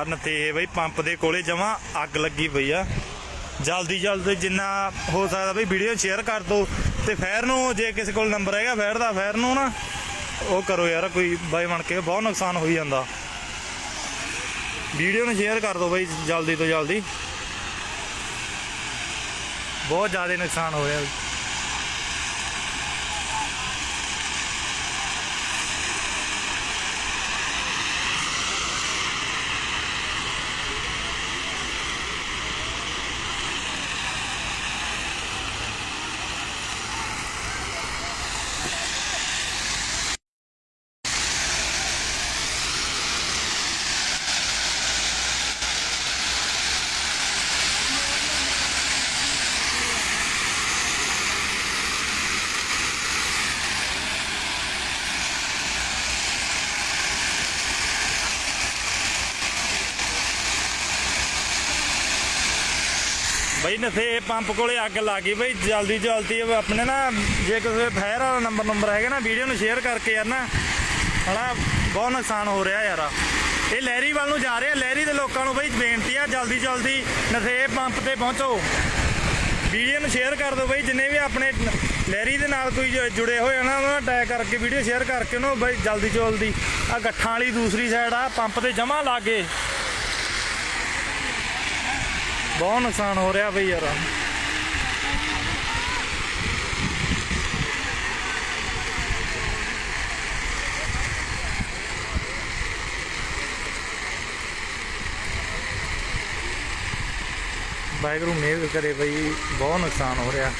Earn ਤੇ ਬਈ pump ਦੇ ਕੋਲੇ ਜਮਾ ਅੱਗ ਲੱਗੀ ਪਈ ਆ। ਜਲਦੀ ਜਲਦੀ ਜਿੰਨਾ ਹੋ ਸਕਦਾ ਬਈ ਵੀਡੀਓ ਸ਼ੇਅਰ ਕਰ ਦਿਓ ਤੇ ਫੈਰ ਨੂੰ ਜੇ ਕਿਸੇ ਕੋਲ ਨੰਬਰ ਹੈਗਾ ਫੈਰ ਦਾ ਫੈਰ ਨੂੰ ਨਾ ਉਹ ਕਰੋ ਯਾਰ, ਕੋਈ ਬਾਈ ਬਣ ਕੇ ਬਹੁਤ ਨੁਕਸਾਨ ਹੋਈ ਜਾਂਦਾ। ਵੀਡੀਓ ਨੂੰ ਸ਼ੇਅਰ ਕਰ ਦਿਓ ਬਈ ਜਲਦੀ ਤੋਂ ਜਲਦੀ। ਬਹੁਤ ਜ਼ਿਆਦਾ ਨੁਕਸਾਨ ਹੋ ਰਿਹਾ। ਬਈ ਨਥੇ ਪੰਪ ਕੋਲੇ ਅੱਗ ਲੱਗ ਗਈ ਬਈ ਜਲਦੀ ਜਲਦੀ ਆਪਣੇ ਨਾ, ਜੇ ਕਿਸੇ ਫਾਇਰ ਵਾਲਾ ਨੰਬਰ ਨੰਬਰ ਹੈਗਾ ਨਾ, ਵੀਡੀਓ ਨੂੰ ਸ਼ੇਅਰ ਕਰਕੇ ਯਾਰ ਨਾ ਹਣਾ ਬਹੁਤ ਨੁਕਸਾਨ ਹੋ ਰਿਹਾ ਯਾਰ ਇਹ ਲਹਿਰੀ ਵੱਲ ਨੂੰ ਜਾ ਰਿਹਾ, ਲਹਿਰੀ ਦੇ ਲੋਕਾਂ ਨੂੰ ਬਈ ਬੇਨਤੀ ਆ, ਜਲਦੀ ਜਲਦੀ ਨਥੇ ਪੰਪ ਤੇ ਪਹੁੰਚੋ। ਵੀਡੀਓ ਨੂੰ ਸ਼ੇਅਰ ਕਰ ਦਿਓ ਬਈ, ਜਿੰਨੇ ਵੀ ਆਪਣੇ ਲਹਿਰੀ ਦੇ ਨਾਲ ਕੋਈ ਜ- ਜੁੜੇ ਹੋਏ ਆ ਨਾ, ਉਹਨਾਂ ਨੂੰ ਟੈਗ ਕਰਕੇ ਵੀਡੀਓ ਸ਼ੇਅਰ ਕਰਕੇ ਉਹਨੂੰ ਬਈ ਜਲਦੀ ਤੋਂ ਜਲਦੀ। ਆ ਗੱਠਾਂ ਵਾਲੀ ਦੂਸਰੀ ਸਾਈਡ ਆ, ਪੰਪ ਤੇ ਜਮਾ ਲਾਗੇ ਬਹੁਤ ਨੁਕਸਾਨ ਹੋ ਰਿਹਾ ਬਈ ਯਾਰ। ਵਾਹਿਗੁਰੂ ਮਿਹਰ ਕਰੇ ਬਈ ਬਹੁਤ ਨੁਕਸਾਨ ਹੋ ਰਿਹਾ।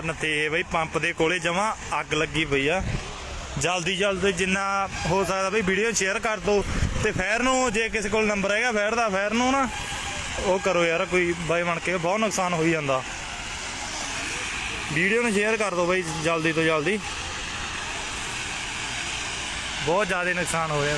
ਅਰਨ ਤੇ ਬਈ ਪੰਪ ਦੇ ਕੋਲੇ ਜਮਾ ਅੱਗ ਲੱਗੀ ਪਈ ਆ। ਜਲਦੀ ਜਲਦੀ ਜਿੰਨਾ ਹੋ ਸਕਦਾ ਬਈ ਵੀਡੀਓ ਸ਼ੇਅਰ ਕਰ ਦਿਓ ਤੇ ਫੈਰ ਨੂੰ ਜੇ ਕਿਸੇ ਕੋਲ ਨੰਬਰ ਹੈਗਾ, ਫੈਰ ਦਾ ਫੈਰ ਨੂੰ ਨਾ ਉਹ ਕਰੋ ਯਾਰ, ਕੋਈ ਬਾਈ ਬਣ ਕੇ ਬਹੁਤ ਨੁਕਸਾਨ ਹੋਈ ਜਾਂਦਾ। ਵੀਡੀਓ ਨੂੰ ਸ਼ੇਅਰ ਕਰ ਦਿਓ ਬਈ ਜਲਦੀ ਤੋਂ ਜਲਦੀ। ਬਹੁਤ ਜ਼ਿਆਦਾ ਨੁਕਸਾਨ ਹੋ ਰਿਹਾ।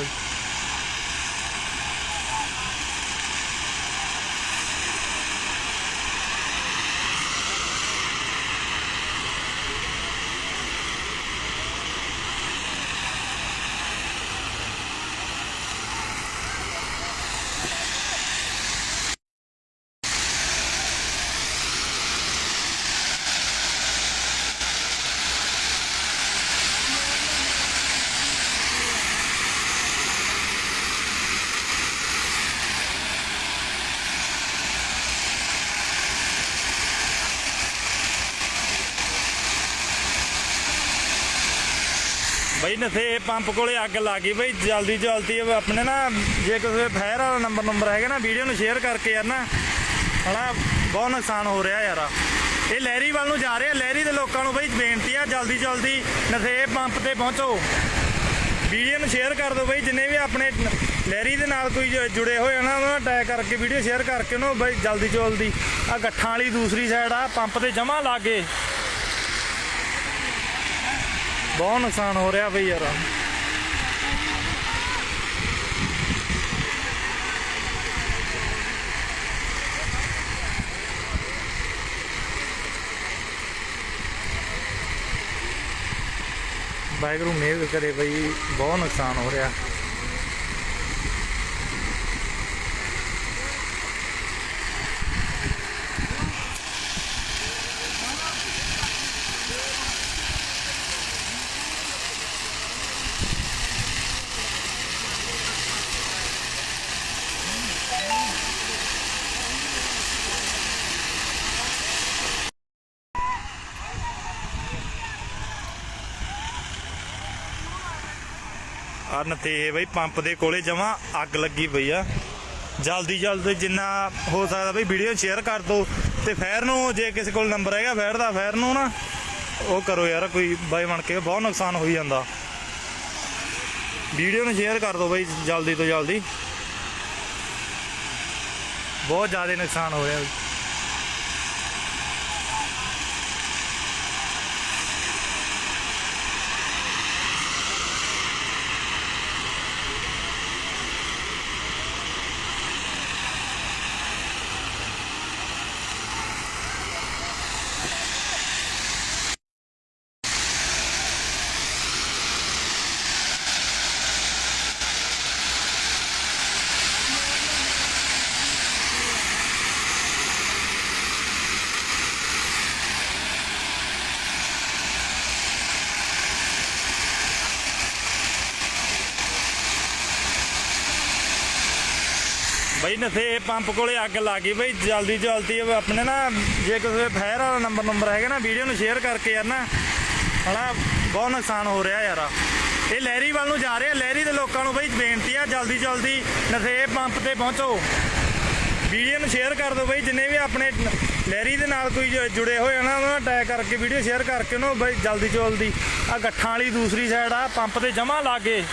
ਬਈ। ਬਈ ਨਥੇ ਪੰਪ ਕੋਲੇ ਅੱਗ ਲੱਗ ਗਈ ਬਈ, ਜਲਦੀ ਜਲਦੀ ਆਪਣੇ ਨਾ, ਜੇ ਕਿਸੇ ਫਾਇਰ ਵਾਲਾ ਨੰਬਰ ਨੰਬਰ ਹੈਗਾ ਨਾ, ਵੀਡੀਓ ਨੂੰ ਸ਼ੇਅਰ ਕਰਕੇ ਯਾਰ ਨਾ, ਹਣਾ, ਬਹੁਤ ਨੁਕਸਾਨ ਹੋ ਰਿਹਾ ਯਾਰ ਇਹ ਲਹਿਰੀ ਵੱਲ ਨੂੰ ਜਾ ਰਿਹਾ ਲਹਿਰੀ ਦੇ ਲੋਕਾਂ ਨੂੰ ਬਈ ਬੇਨਤੀ ਆ, ਜਲਦੀ ਜਲਦੀ ਨਥੇ ਪੰਪ ਤੇ ਪਹੁੰਚੋ ਵੀਡੀਓ ਨੂੰ ਸ਼ੇਅਰ ਕਰ ਦਿਓ ਬਈ, ਜਿੰਨੇ ਵੀ ਆਪਣੇ ਲਹਿਰੀ ਦੇ ਨਾਲ ਕੋਈ ਜੁੜੇ ਹੋਏ ਆ ਨਾ, ਉਹਨਾਂ ਨੂੰ ਟੈਗ ਕਰਕੇ ਵੀਡੀਓ ਸ਼ੇਅਰ ਕਰਕੇ ਉਹਨੂੰ ਬਈ ਜਲਦੀ ਤੋਂ ਜਲਦੀ ਆ ਗੱਠਾਂ ਵਾਲੀ ਦੂਸਰੀ ਸਾਈਡ ਆ, ਪੰਪ ਤੇ ਜਮਾ ਲਾਗੇ ਬਹੁਤ ਨੁਕਸਾਨ ਹੋ ਰਿਹਾ ਬਈ ਯਾਰ। ਵਾਹਿਗੁਰੂ ਮਿਹਰ ਕਰੇ ਬਈ ਬਹੁਤ ਨੁਕਸਾਨ ਹੋ ਰਿਹਾ। ਅਰਨ ਤੇ ਬਈ ਪੰਪ ਦੇ ਕੋਲੇ ਜਮਾ ਅੱਗ ਲੱਗੀ ਪਈ ਆ। ਜਲਦੀ ਜਲਦੀ ਜਿੰਨਾ ਹੋ ਸਕਦਾ ਬਈ ਵੀਡੀਓ ਸ਼ੇਅਰ ਕਰ ਦਿਓ ਤੇ ਫੈਰ ਨੂੰ ਜੇ ਕਿਸੇ ਕੋਲ ਨੰਬਰ ਹੈਗਾ, ਫੈਰ ਦਾ ਫੈਰ ਨੂੰ ਨਾ ਉਹ ਕਰੋ ਯਾਰ, ਕੋਈ ਬਾਈ ਬਣ ਕੇ ਬਹੁਤ ਨੁਕਸਾਨ ਹੋਈ ਜਾਂਦਾ। ਵੀਡੀਓ ਨੂੰ ਸ਼ੇਅਰ ਕਰ ਦਿਓ ਬਈ ਜਲਦੀ ਤੋਂ ਜਲਦੀ। ਬਹੁਤ ਜ਼ਿਆਦਾ ਨੁਕਸਾਨ ਹੋ ਰਿਹਾ। ਬਈ ਬਈ ਨਥੇ ਪੰਪ ਕੋਲੇ ਅੱਗ ਲੱਗ ਗਈ ਬਈ, ਜਲਦੀ ਜਲਦੀ ਆਪਣੇ ਨਾ, ਜੇ ਕਿਸੇ ਫਾਇਰ ਵਾਲਾ ਨੰਬਰ ਨੰਬਰ ਹੈਗਾ ਨਾ, ਵੀਡੀਓ ਨੂੰ ਸ਼ੇਅਰ ਕਰਕੇ ਯਾਰ ਨਾ, ਹਣਾ, ਬਹੁਤ ਨੁਕਸਾਨ ਹੋ ਰਿਹਾ ਯਾਰ ਇਹ ਲਹਿਰੀ ਵੱਲ ਨੂੰ ਜਾ ਰਿਹਾ, ਲਹਿਰੀ ਦੇ ਲੋਕਾਂ ਨੂੰ ਬਈ ਬੇਨਤੀ ਆ, ਜਲਦੀ ਜਲਦੀ ਨਥੇ ਪੰਪ ਤੇ ਪਹੁੰਚੋ। ਵੀਡੀਓ ਨੂੰ ਸ਼ੇਅਰ ਕਰ ਦਿਓ ਬਈ, ਜਿੰਨੇ ਵੀ ਆਪਣੇ ਲਹਿਰੀ ਦੇ ਨਾਲ ਕੋਈ ਜ- ਜੁੜੇ ਹੋਏ ਆ ਨਾ, ਉਹਨਾਂ ਨੂੰ ਟੈਗ ਕਰਕੇ ਵੀਡੀਓ ਸ਼ੇਅਰ ਕਰਕੇ ਉਹਨੂੰ ਬਈ ਜਲਦੀ ਜਲਦੀ। ਆ ਗੱਠਾਂ ਵਾਲੀ ਦੂਸਰੀ ਸਾਈਡ ਆ, ਪੰਪ ਤੇ ਜਮਾ ਲਾਗੇ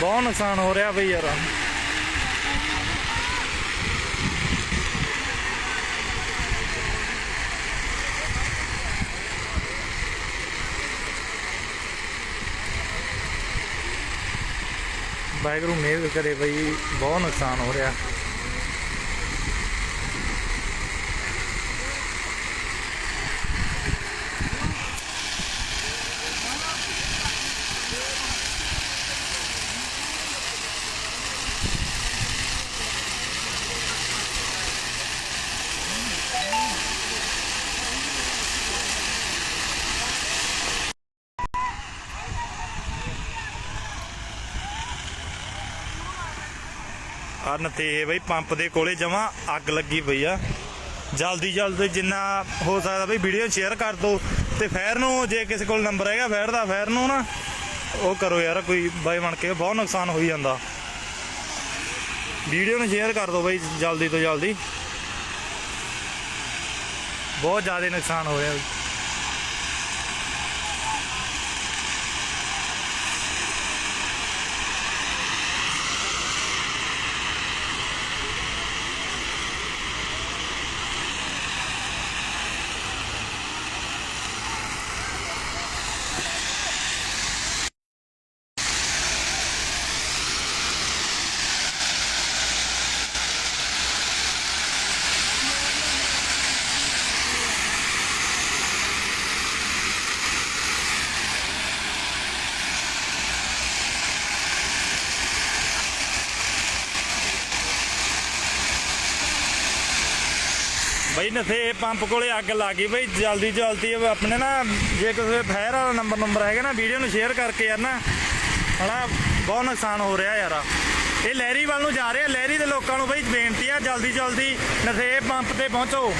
ਬਹੁਤ ਨੁਕਸਾਨ ਹੋ ਰਿਹਾ ਬਈ ਯਾਰ। ਵਾਹਿਗੁਰੂ ਮਿਹਰ ਕਰੇ ਬਈ ਬਹੁਤ ਨੁਕਸਾਨ ਹੋ ਰਿਹਾ। ਅਰਨ ਤੇ ਬਈ ਪੰਪ ਦੇ ਕੋਲੇ ਜਮਾ ਅੱਗ ਲੱਗੀ ਪਈ ਆ। ਜਲਦੀ ਜਲਦੀ ਜਿੰਨਾ ਹੋ ਸਕਦਾ ਬਈ ਵੀਡੀਓ ਸ਼ੇਅਰ ਕਰ ਦਿਓ ਤੇ ਫੈਰ ਨੂੰ ਜੇ ਕਿਸੇ ਕੋਲ ਨੰਬਰ ਹੈਗਾ, ਫੈਰ ਦਾ, ਫੈਰ ਨੂੰ ਨਾ ਉਹ ਕਰੋ ਯਾਰ, ਕੋਈ ਬਾਈ ਬਣ ਕੇ ਬਹੁਤ ਨੁਕਸਾਨ ਹੋਈ ਜਾਂਦਾ। ਵੀਡੀਓ ਨੂੰ ਸ਼ੇਅਰ ਕਰ ਦਿਓ ਬਈ ਜਲਦੀ ਤੋਂ ਜਲਦੀ। ਬਹੁਤ ਜ਼ਿਆਦਾ ਨੁਕਸਾਨ ਹੋ ਰਿਹਾ। ਬਈ। ਬਈ ਨਥੇ ਪੰਪ ਕੋਲੇ ਅੱਗ ਲੱਗ ਗਈ ਬਈ, ਜਲਦੀ ਜਲਦੀ। ਆਪਣੇ ਨਾ, ਜੇ ਕਿਸੇ ਫਾਇਰ ਵਾਲਾ ਨੰਬਰ ਨੰਬਰ ਹੈਗਾ ਨਾ, ਵੀਡੀਓ ਨੂੰ ਸ਼ੇਅਰ ਕਰਕੇ ਯਾਰ ਨਾ, ਹਣਾ, ਬਹੁਤ ਨੁਕਸਾਨ ਹੋ ਰਿਹਾ ਯਾਰ। ਇਹ ਲਹਿਰੀ ਵੱਲ ਨੂੰ ਜਾ ਰਿਹਾ, ਲਹਿਰੀ ਦੇ ਲੋਕਾਂ ਨੂੰ ਬਈ ਬੇਨਤੀ ਆ, ਜਲਦੀ ਜਲਦੀ ਨਥੇ ਪੰਪ ਤੇ ਪਹੁੰਚੋ।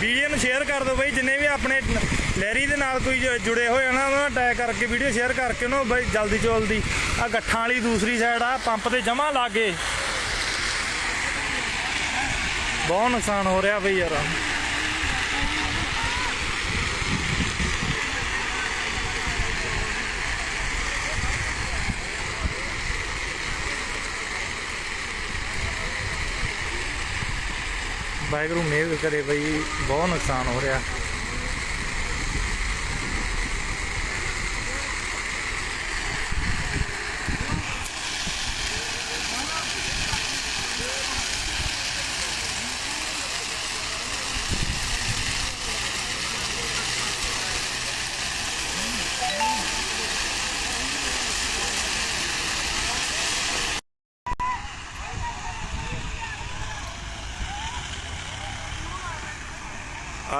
ਵੀਡੀਓ ਨੂੰ ਸ਼ੇਅਰ ਕਰ ਦਿਓ ਬਈ, ਜਿੰਨੇ ਵੀ ਆਪਣੇ ਲਹਿਰੀ ਦੇ ਨਾਲ ਕੋਈ ਜ- ਜੁੜੇ ਹੋਏ ਆ ਨਾ, ਉਹਨਾਂ ਨੂੰ ਟੈਗ ਕਰਕੇ ਵੀਡੀਓ ਸ਼ੇਅਰ ਕਰਕੇ ਉਹਨੂੰ ਬਈ ਜਲਦੀ ਜਲਦੀ। ਆ ਗੱਠਾਂ ਵਾਲੀ ਦੂਸਰੀ ਸਾਈਡ ਆ, ਪੰਪ ਤੇ ਜਮਾ ਲਾਗੇ। ਬਹੁਤ ਨੁਕਸਾਨ ਹੋ ਰਿਹਾ ਬਈ ਯਾਰ। ਵਾਹਿਗੁਰੂ ਮਿਹਰ ਕਰੇ ਬਈ ਬਹੁਤ ਨੁਕਸਾਨ ਹੋ ਰਿਹਾ।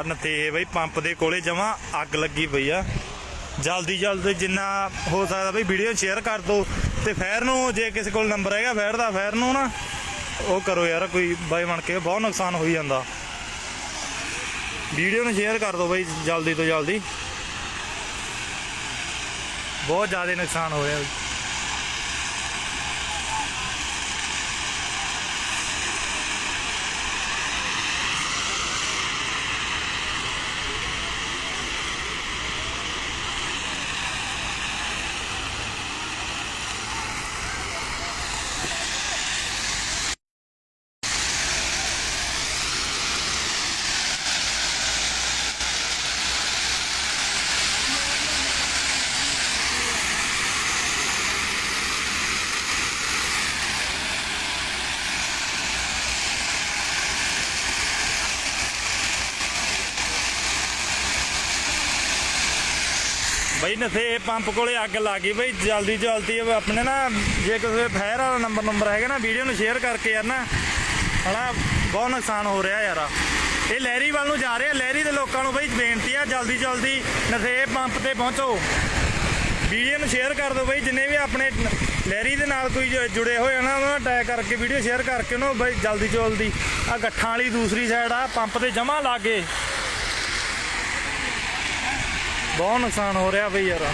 ਅਰਨ ਤੇ ਬਈ ਪੰਪ ਦੇ ਕੋਲੇ ਜਮਾ ਅੱਗ ਲੱਗੀ ਪਈ ਆ। ਜਲਦੀ ਜਲਦੀ ਜਿੰਨਾ ਹੋ ਸਕਦਾ ਬਈ ਵੀਡੀਓ ਸ਼ੇਅਰ ਕਰ ਦਿਓ ਤੇ ਫੈਰ ਨੂੰ ਜੇ ਕਿਸੇ ਕੋਲ ਨੰਬਰ ਹੈਗਾ, ਫੈਰ ਦਾ, ਫੈਰ ਨੂੰ ਨਾ ਉਹ ਕਰੋ ਯਾਰ ਕੋਈ ਬਾਈ ਬਣ ਕੇ ਬਹੁਤ ਨੁਕਸਾਨ ਹੋਈ ਜਾਂਦਾ। ਵੀਡੀਓ ਨੂੰ ਸ਼ੇਅਰ ਕਰ ਦਿਓ ਬਈ ਜਲਦੀ ਤੋਂ ਜਲਦੀ। ਬਹੁਤ ਜ਼ਿਆਦਾ ਨੁਕਸਾਨ ਹੋ ਰਿਹਾ। ਬਈ। ਬਈ ਨਥੇ ਪੰਪ ਕੋਲੇ ਅੱਗ ਲੱਗ ਗਈ ਬਈ, ਜਲਦੀ ਜਲਦੀ। ਆਪਣੇ ਨਾ, ਜੇ ਕਿਸੇ ਫਾਇਰ ਵਾਲਾ ਨੰਬਰ ਨੰਬਰ ਹੈਗਾ ਨਾ, ਵੀਡੀਓ ਨੂੰ ਸ਼ੇਅਰ ਕਰਕੇ ਯਾਰ ਨਾ ਹਨਾ ਬਹੁਤ ਨੁਕਸਾਨ ਹੋ ਰਿਹਾ ਯਾਰ। ਇਹ ਲਹਿਰੀ ਵੱਲ ਨੂੰ ਜਾ ਰਿਹਾ, ਲਹਿਰੀ ਦੇ ਲੋਕਾਂ ਨੂੰ ਬਈ ਬੇਨਤੀ ਆ, ਜਲਦੀ ਜਲਦੀ ਨਥੇ ਪੰਪ ਤੇ ਪਹੁੰਚੋ। ਵੀਡੀਓ ਨੂੰ ਸ਼ੇਅਰ ਕਰ ਦਿਓ ਬਈ, ਜਿੰਨੇ ਵੀ ਆਪਣੇ ਲਹਿਰੀ ਦੇ ਨਾਲ ਕੋਈ ਜ- ਜੁੜੇ ਹੋਏ ਆ ਨਾ, ਉਹਨਾਂ ਨੂੰ ਟੈਗ ਕਰਕੇ ਵੀਡੀਓ ਸ਼ੇਅਰ ਕਰਕੇ ਉਹਨੂੰ ਬਈ ਜਲਦੀ ਜਲਦੀ। ਆ ਗੱਠਾਂ ਵਾਲੀ ਦੂਸਰੀ ਸਾਈਡ ਆ, ਪੰਪ ਤੇ ਜਮਾ ਲਾਗੇ। ਬਹੁਤ ਨੁਕਸਾਨ ਹੋ ਰਿਹਾ ਬਈ ਯਾਰ।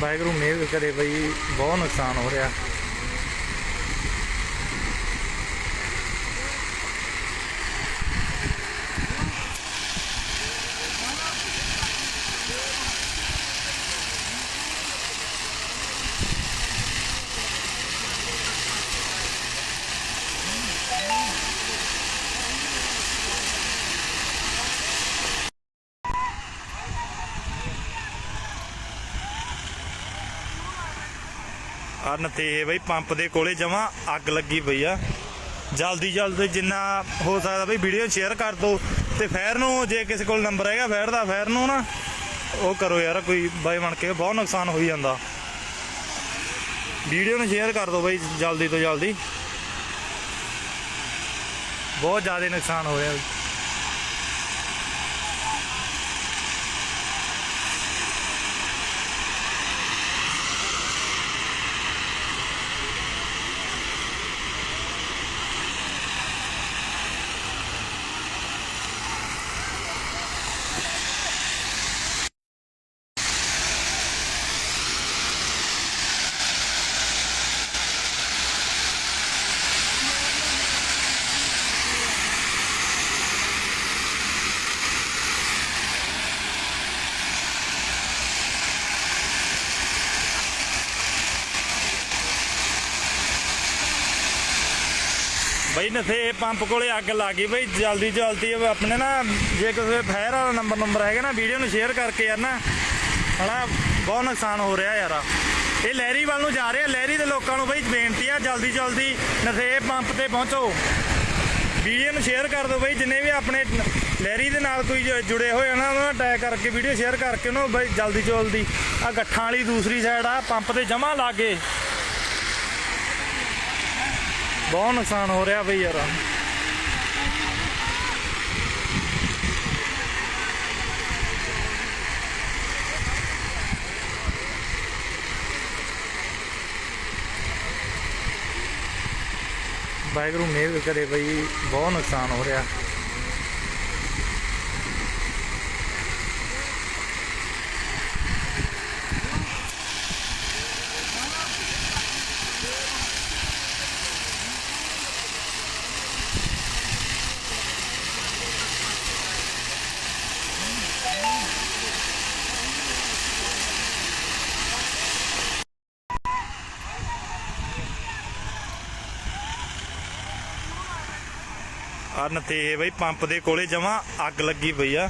ਵਾਹਿਗੁਰੂ ਮਿਹਰ ਕਰੇ ਬਈ ਬਹੁਤ ਨੁਕਸਾਨ ਹੋ ਰਿਹਾ। ਅਰਨ ਤੇ ਬਈ ਪੰਪ ਦੇ ਕੋਲੇ ਜਮਾ ਅੱਗ ਲੱਗੀ ਪਈ ਆ। ਜਲਦੀ ਜਲਦੀ ਜਿੰਨਾ ਹੋ ਸਕਦਾ ਬਈ ਵੀਡੀਓ ਸ਼ੇਅਰ ਕਰ ਦਿਓ ਤੇ ਫੈਰ ਨੂੰ ਜੇ ਕਿਸੇ ਕੋਲ ਨੰਬਰ ਹੈਗਾ ਫੈਰ ਦਾ ਫੈਰ ਨੂੰ ਨਾ ਉਹ ਕਰੋ ਯਾਰ, ਕੋਈ ਬਾਈ ਬਣ ਕੇ ਬਹੁਤ ਨੁਕਸਾਨ ਹੋਈ ਜਾਂਦਾ। ਵੀਡੀਓ ਨੂੰ ਸ਼ੇਅਰ ਕਰ ਦਿਓ ਬਈ ਜਲਦੀ ਤੋਂ ਜਲਦੀ। ਬਹੁਤ ਜ਼ਿਆਦਾ ਨੁਕਸਾਨ ਹੋ ਰਿਹਾ। ਬਈ ਪੰਪ ਕੋਲੇ ਅੱਗ ਲੱਗ ਗਈ ਬਈ, ਜਲਦੀ ਜਲਦੀ ਆਪਣੇ ਨਾ, ਜੇ ਕਿਸੇ ਫਾਇਰ ਵਾਲਾ ਨੰਬਰ ਨੰਬਰ ਹੈਗਾ ਨਾ, ਵੀਡੀਓ ਨੂੰ ਸ਼ੇਅਰ ਕਰਕੇ ਯਾਰ ਨਾ, ਹਨਾ, ਬਹੁਤ ਨੁਕਸਾਨ ਹੋ ਰਿਹਾ ਯਾਰ ਇਹ ਲਹਿਰੀ ਵੱਲ ਨੂੰ ਜਾ ਰਿਹਾ ਲਹਿਰੀ ਦੇ ਲੋਕਾਂ ਨੂੰ ਬਈ ਬੇਨਤੀ ਆ, ਜਲਦੀ ਜਲਦੀ ਨਥੇ ਪੰਪ ਤੇ ਪਹੁੰਚੋ। ਵੀਡੀਓ ਨੂੰ ਸ਼ੇਅਰ ਕਰ ਦਿਓ ਬਈ, ਜਿੰਨੇ ਵੀ ਆਪਣੇ ਲਹਿਰੀ ਦੇ ਨਾਲ ਕੋਈ ਜੁੜੇ ਹੋਏ ਆ ਨਾ, ਉਹਨਾਂ ਨੂੰ ਟੈਗ ਕਰਕੇ ਵੀਡੀਓ ਸ਼ੇਅਰ ਕਰਕੇ ਉਹਨੂੰ ਬਈ ਜਲਦੀ ਜਲਦੀ। ਆ ਗੱਠਾਂ ਵਾਲੀ ਦੂਸਰੀ ਸਾਈਡ ਆ, ਪੰਪ ਤੇ ਜਮਾ ਲਾਗੇ ਬਹੁਤ ਨੁਕਸਾਨ ਹੋ ਰਿਹਾ ਬਈ ਯਾਰ। ਵਾਹਿਗੁਰੂ ਮਿਹਰ ਕਰੇ ਬਈ ਬਹੁਤ ਨੁਕਸਾਨ ਹੋ ਰਿਹਾ। ਅਰਨ ਤੇ ਬਈ ਪੰਪ ਦੇ ਕੋਲੇ ਜਮਾ ਅੱਗ ਲੱਗੀ ਪਈ ਆ।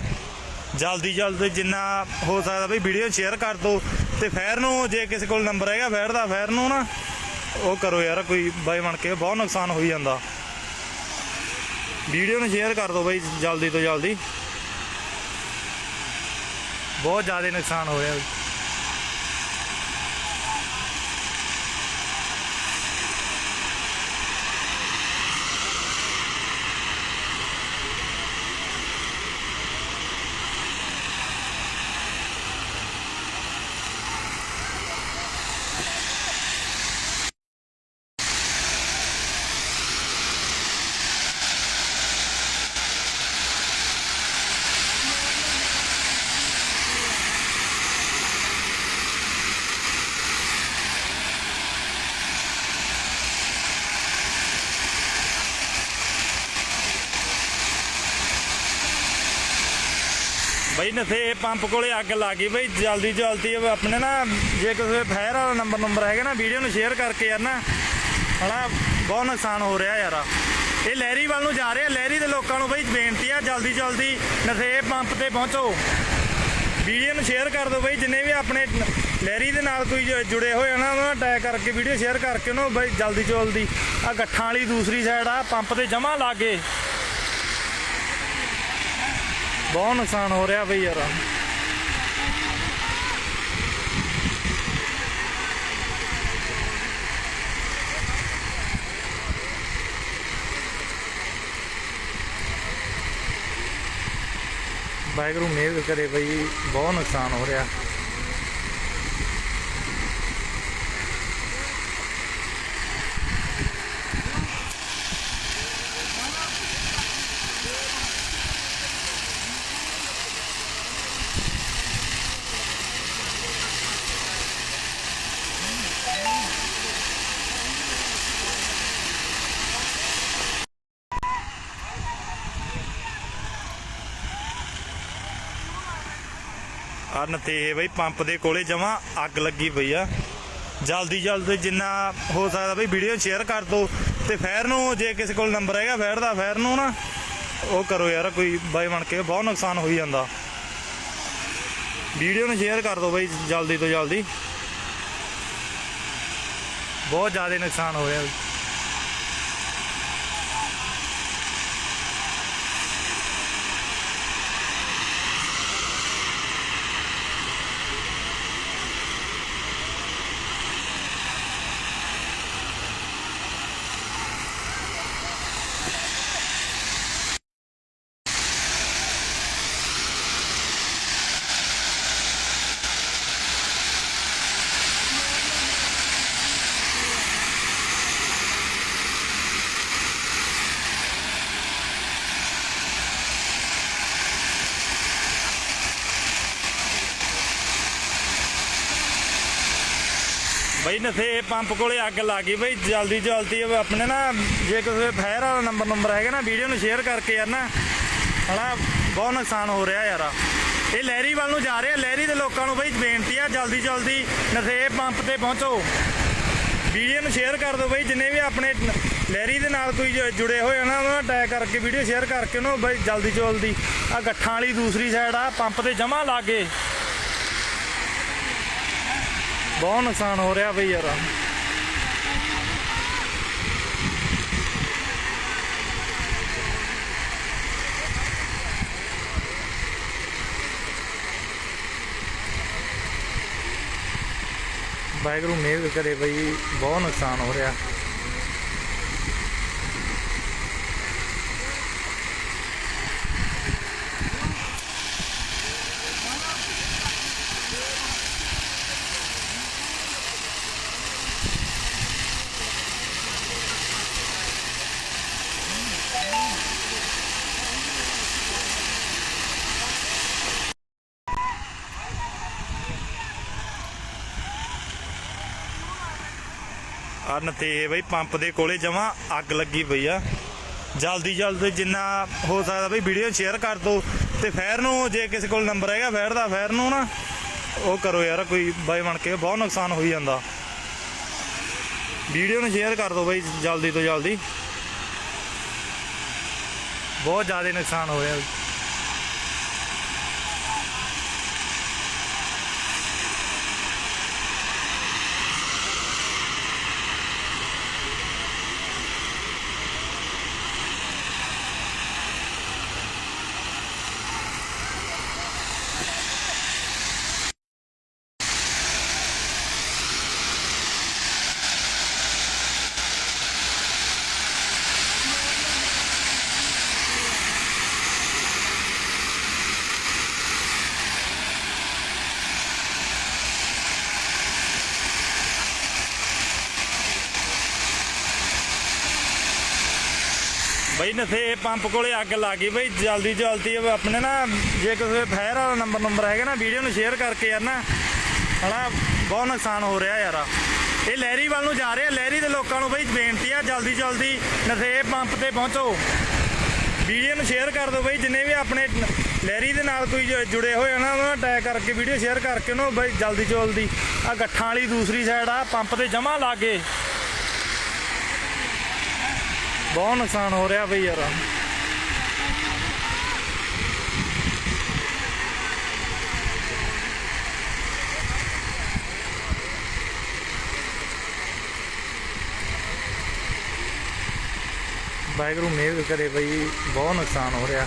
ਜਲਦੀ ਜਲਦੀ ਜਿੰਨਾ ਹੋ ਸਕਦਾ ਬਈ ਵੀਡੀਓ ਸ਼ੇਅਰ ਕਰ ਦਿਓ ਤੇ ਫੈਰ ਨੂੰ ਜੇ ਕਿਸੇ ਕੋਲ ਨੰਬਰ ਹੈਗਾ ਫੈਰ ਦਾ, ਫੈਰ ਨੂੰ ਨਾ ਉਹ ਕਰੋ ਯਾਰ, ਕੋਈ ਬਾਈ ਬਣ ਕੇ ਬਹੁਤ ਨੁਕਸਾਨ ਹੋਈ ਜਾਂਦਾ। ਵੀਡੀਓ ਨੂੰ ਸ਼ੇਅਰ ਕਰ ਦਿਓ ਬਈ ਜਲਦੀ ਤੋਂ ਜਲਦੀ। ਬਹੁਤ ਜ਼ਿਆਦਾ ਨੁਕਸਾਨ ਹੋ ਰਿਹਾ ਬਈ ਬਈ ਨਥੇ ਪੰਪ ਕੋਲੇ ਅੱਗ ਲੱਗ ਗਈ ਬਈ, ਜਲਦੀ ਜਲਦੀ ਆਪਣੇ ਨਾ, ਜੇ ਕਿਸੇ ਫਾਇਰ ਵਾਲਾ ਨੰਬਰ ਨੰਬਰ ਹੈਗਾ ਨਾ, ਵੀਡੀਓ ਨੂੰ ਸ਼ੇਅਰ ਕਰਕੇ ਯਾਰ ਨਾ ਹਨਾ ਬਹੁਤ ਨੁਕਸਾਨ ਹੋ ਰਿਹਾ ਯਾਰ ਇਹ ਲਹਿਰੀ ਵੱਲ ਨੂੰ ਜਾ ਰਿਹਾ, ਲਹਿਰੀ ਦੇ ਲੋਕਾਂ ਨੂੰ ਬਈ ਬੇਨਤੀ ਆ, ਜਲਦੀ ਜਲਦੀ ਨਥੇ ਪੰਪ ਤੇ ਪਹੁੰਚੋ। ਵੀਡੀਓ ਨੂੰ ਸ਼ੇਅਰ ਕਰ ਦਿਓ ਬਈ, ਜਿੰਨੇ ਵੀ ਆਪਣੇ ਲਹਿਰੀ ਦੇ ਨਾਲ ਕੋਈ ਜ- ਜੁੜੇ ਹੋਏ ਆ ਨਾ, ਉਹਨਾਂ ਨੂੰ ਟੈਗ ਕਰਕੇ ਵੀਡੀਓ ਸ਼ੇਅਰ ਕਰਕੇ ਉਹਨੂੰ ਬਈ ਜਲਦੀ ਤੋਂ ਜਲਦੀ। ਆ ਗੱਠਾਂ ਵਾਲੀ ਦੂਸਰੀ ਸਾਈਡ ਆ, ਪੰਪ ਤੇ ਜਮਾ ਲਾਗੇ ਬਹੁਤ ਨੁਕਸਾਨ ਹੋ ਰਿਹਾ ਬਈ ਯਾਰ। ਵਾਹਿਗੁਰੂ ਮਿਹਰ ਕਰੇ ਬਈ ਬਹੁਤ ਨੁਕਸਾਨ ਹੋ ਰਿਹਾ। ਅਰਨ ਤੇ ਬਈ ਪੰਪ ਦੇ ਕੋਲੇ ਜਮਾ ਅੱਗ ਲੱਗੀ ਪਈ ਆ। ਜਲਦੀ ਜਲਦੀ ਜਿੰਨਾ ਹੋ ਸਕਦਾ ਬਈ ਵੀਡੀਓ ਸ਼ੇਅਰ ਕਰ ਦਿਓ ਤੇ ਫੈਰ ਨੂੰ ਜੇ ਕਿਸੇ ਕੋਲ ਨੰਬਰ ਹੈਗਾ ਫੈਰ ਦਾ, ਫੈਰ ਨੂੰ ਨਾ ਉਹ ਕਰੋ ਯਾਰ, ਕੋਈ ਬਾਈ ਬਣ ਕੇ ਬਹੁਤ ਨੁਕਸਾਨ ਹੋਈ ਜਾਂਦਾ। ਵੀਡੀਓ ਨੂੰ ਸ਼ੇਅਰ ਕਰ ਦਿਓ ਬਈ ਜਲਦੀ ਤੋਂ ਜਲਦੀ। ਬਹੁਤ ਜ਼ਿਆਦਾ ਨੁਕਸਾਨ ਹੋ ਰਿਹਾ। ਬਈ ਨਥੇ ਪੰਪ ਕੋਲੇ ਅੱਗ ਲੱਗ ਗਈ ਬਈ ਜਲਦੀ ਜਲਦੀ ਆਪਣੇ ਨਾ, ਜੇ ਕਿਸੇ ਫਾਇਰ ਵਾਲਾ ਨੰਬਰ ਨੰਬਰ ਹੈਗਾ ਨਾ ਵੀਡੀਓ ਨੂੰ ਸ਼ੇਅਰ ਕਰਕੇ ਯਾਰ ਨਾ, ਹਣਾ, ਬਹੁਤ ਨੁਕਸਾਨ ਹੋ ਰਿਹਾ ਯਾਰ ਇਹ ਲਹਿਰੀ ਵੱਲ ਨੂੰ ਜਾ ਰਿਹਾ, ਲਹਿਰੀ ਦੇ ਲੋਕਾਂ ਨੂੰ ਬਈ ਬੇਨਤੀ ਆ, ਜਲਦੀ ਜਲਦੀ ਨਥੇ ਪੰਪ ਤੇ ਪਹੁੰਚੋ। ਵੀਡੀਓ ਨੂੰ ਸ਼ੇਅਰ ਕਰ ਦਿਓ ਬਈ, ਜਿੰਨੇ ਵੀ ਆਪਣੇ ਲਹਿਰੀ ਦੇ ਨਾਲ ਕੋਈ ਜ- ਜੁੜੇ ਹੋਏ ਆ ਨਾ, ਉਹਨਾਂ ਨੂੰ ਟੈਗ ਕਰਕੇ ਵੀਡੀਓ ਸ਼ੇਅਰ ਕਰਕੇ ਉਹਨੂੰ ਬਈ ਜਲਦੀ ਤੋਂ ਜਲਦੀ ਆ ਗੱਠਾਂ ਵਾਲੀ ਦੂਸਰੀ ਸਾਈਡ ਆ, ਪੰਪ ਤੇ ਜਮਾ ਲਾਗੇ ਬਹੁਤ ਨੁਕਸਾਨ ਹੋ ਰਿਹਾ ਬਈ ਯਾਰ। ਵਾਹਿਗੁਰੂ ਮਿਹਰ ਕਰੇ ਬਈ ਬਹੁਤ ਨੁਕਸਾਨ ਹੋ ਰਿਹਾ। ਅਰਨ ਤੇ ਬਈ ਪੰਪ ਦੇ ਕੋਲੇ ਜਮਾ ਅੱਗ ਲੱਗੀ ਪਈ ਆ। ਜਲਦੀ ਜਲਦੀ ਜਿੰਨਾ ਹੋ ਸਕਦਾ ਬਈ ਵੀਡੀਓ ਸ਼ੇਅਰ ਕਰ ਦਿਓ ਤੇ ਫੈਰ ਨੂੰ ਜੇ ਕਿਸੇ ਕੋਲ ਨੰਬਰ ਹੈਗਾ ਫੈਰ ਦਾ, ਫੈਰ ਨੂੰ ਨਾ ਉਹ ਕਰੋ ਯਾਰ, ਕੋਈ ਬਾਈ ਬਣ ਕੇ ਬਹੁਤ ਨੁਕਸਾਨ ਹੋਈ ਜਾਂਦਾ। ਵੀਡੀਓ ਨੂੰ ਸ਼ੇਅਰ ਕਰ ਦਿਓ ਬਈ ਜਲਦੀ ਤੋਂ ਜਲਦੀ। ਬਹੁਤ ਜ਼ਿਆਦਾ ਨੁਕਸਾਨ ਹੋ ਰਿਹਾ। ਬਈ ਨਥੇ ਪੰਪ ਕੋਲੇ ਅੱਗ ਲੱਗ ਗਈ ਬਈ, ਜਲਦੀ ਜਲਦੀ ਆਪਣੇ ਨਾ, ਜੇ ਕਿਸੇ ਫਾਇਰ ਵਾਲਾ ਨੰਬਰ ਨੰਬਰ ਹੈਗਾ ਨਾ, ਵੀਡੀਓ ਨੂੰ ਸ਼ੇਅਰ ਕਰਕੇ ਯਾਰ ਨਾ ਹਣਾ ਬਹੁਤ ਨੁਕਸਾਨ ਹੋ ਰਿਹਾ ਯਾਰ ਇਹ ਲਹਿਰੀ ਵੱਲ ਨੂੰ ਜਾ ਰਿਹਾ, ਲਹਿਰੀ ਦੇ ਲੋਕਾਂ ਨੂੰ ਬਈ ਬੇਨਤੀ ਆ, ਜਲਦੀ ਜਲਦੀ ਨਥੇ ਪੰਪ ਤੇ ਪਹੁੰਚੋ। ਵੀਡੀਓ ਨੂੰ ਸ਼ੇਅਰ ਕਰ ਦਿਓ ਬਈ, ਜਿੰਨੇ ਵੀ ਆਪਣੇ ਲਹਿਰੀ ਦੇ ਨਾਲ ਕੋਈ ਜੁੜੇ ਹੋਏ ਆ ਨਾ, ਉਹਨਾਂ ਨੂੰ ਟੈਗ ਕਰਕੇ ਵੀਡੀਓ ਸ਼ੇਅਰ ਕਰਕੇ ਉਹਨੂੰ ਬਈ ਜਲਦੀ ਤੋਂ ਜਲਦੀ। ਆ ਗੱਠਾਂ ਵਾਲੀ ਦੂਸਰੀ ਸਾਈਡ ਆ, ਪੰਪ ਤੇ ਜਮਾ ਲਾਗੇ ਬਹੁਤ ਨੁਕਸਾਨ ਹੋ ਰਿਹਾ ਬਈ ਯਾਰ। ਵਾਹਿਗੁਰੂ ਮਿਹਰ ਕਰੇ ਬਈ ਬਹੁਤ ਨੁਕਸਾਨ ਹੋ ਰਿਹਾ।